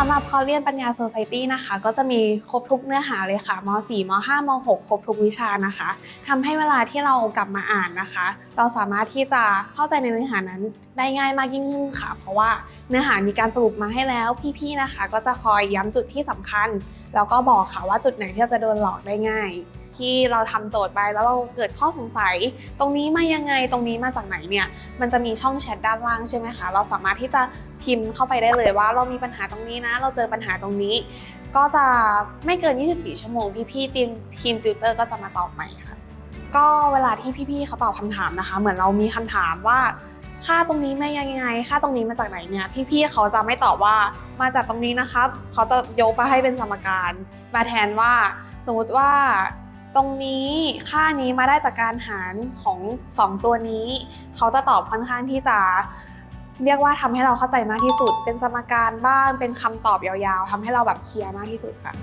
สำหรับคอเรียนปัญญาโซไซตี้นะคะ ก็จะมีครบทุกเนื้อหาเลยค่ะม .4 ม .5 ม .6 ครบทุกวิชานะคะ ทำให้เวลาที่เรากลับมาอ่านนะคะ เราสามารถที่จะเข้าใจในเนื้อหานั้นได้ง่ายมากยิ่งขึ้นค่ะ เพราะว่าเนื้อหามีการสรุปมาให้แล้วพี่ๆนะคะ ก็จะคอยย้ำจุดที่สำคัญ แล้วก็บอกค่ะว่าจุดไหนที่จะโดนหลอกได้ง่าย ที่เราทำโจทย์ไปแล้วเราเกิดข้อสงสัย ตรงนี้มายังไงตรงนี้มาจากไหนเนี่ยมันจะมีช่องแชทด้านล่างใช่ไหมคะเราสามารถที่จะพิมพ์เข้าไปได้เลยว่า เรามีปัญหาตรงนี้นะ เราเจอปัญหาตรงนี้ ก็จะไม่เกิน 24 ชั่วโมงพี่ๆทีมทีมติวเตอร์ก็จะมาตอบใหม่ค่ะก็เวลาที่พี่ๆเขาตอบคำถามนะคะ เหมือนเรามีคำถามว่าค่าตรงนี้มายังไง ค่าตรงนี้มาจากไหนเนี่ย พี่ๆ เขาจะไม่ตอบว่ามาจากตรงนี้นะครับ เขาจะยกมาให้เป็นสมการ มาแทนว่า สมมติว่า ตรงนี้ค่านี้มาได้จากการหารของสองตัวนี้ เขาจะตอบค่อนข้างที่จะเรียกว่าทำให้เราเข้าใจมากที่สุด เป็นสมการบ้าง เป็นคำตอบยาวๆทำให้เราแบบเคลียร์มากที่สุดค่ะ